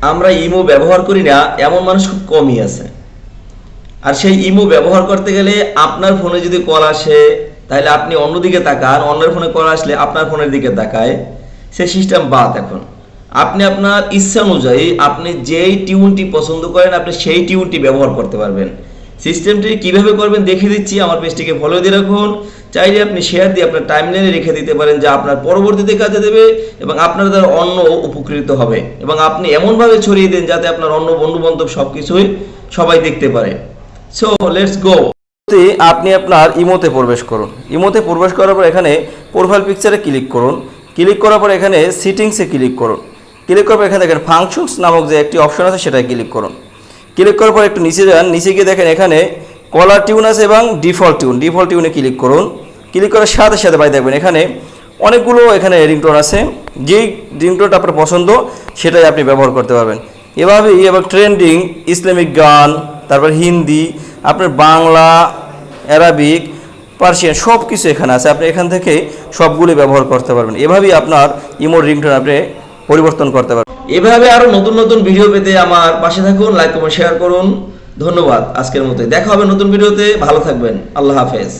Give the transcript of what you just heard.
আমরা ইমো ব্যবহার করি না, এমন মানুষ খুব কমই আছে। আর সেই ইমো ব্যবহার করতে গেলে আপনার ফোনে যদি কল আসে, তাহলে আপনি অন্যদিকে তাকান, অন্যের ফোনে কল আসলে আপনার ফোনের দিকে তাকায়। সে সিস্টেম বাদ এখন। আপনি আপনার ইচ্ছা অনুযায়ী আপনি যেই টিউনটি পছন্দ করেন, আপনি সেই টিউনটি ব্যবহার করতে পারবেন। সিস্টেমটি কীভাবে করবেন, দেখিয়ে দিচ্ছি। আমার পেজটিকে ফলো দিয়ে রাখুন। চাইলে আপনি শেয়ার দিয়ে আপনার টাইমলাইনে রেখে দিতে পারেন যা আপনার পরবর্তীতে কাজে দেবে এবং আপনার দ্বারা অন্য উপকৃত হবে এবং আপনি এমনভাবে ছড়িয়ে দেন যাতে আপনার অন্য বন্ধু বান্ধব সব কিছুই সবাই দেখতে পারে। সো লেটস গো আপনি আপনার ইমোতে প্রবেশ করুন। ইমোতে প্রবেশ করার পর এখানে প্রোফাইল পিকচারে ক্লিক করুন। ক্লিক করার পর এখানে সিটিংসে ক্লিক করুন। ক্লিক করার পর এখানে দেখেন ফাংশনস নামক যে একটি অপশন আছে সেটায় ক্লিক করুন। ক্লিক করার পর একটু নিচে যান। নিচে গিয়ে দেখেন এখানে কলার টিউন আছে এবং ডিফল্ট টিউন। ডিফল্ট টিউনে ক্লিক করুন। ক্লিক করার সাথে সাথে ভাই দেখবেন এখানে অনেকগুলো এখানে রিংটোন আছে। যেই রিংটোনটা আপনার পছন্দ, সেটাই আপনি ব্যবহার করতে পারবেন। এভাবেই এবং ট্রেন্ডিং ইসলামিক গান, তারপর হিন্দি, আপনার বাংলা, অ্যারাবিক, পার্সিয়ান সব কিছু এখানে আছে। আপনি এখান থেকে সবগুলি ব্যবহার করতে পারবেন। এভাবেই আপনার ইমোর রিংটোন আপনি পরিবর্তন করতে পারবেন। এভাবে আরও নতুন নতুন ভিডিও পেতে আমার পাশে থাকুন লাইক কমেন্ট শেয়ার করুন। ধন্যবাদ আজকের মতো দেখা হবে নতুন ভিডিওতে। ভালো থাকবেন। আল্লাহ হাফেজ।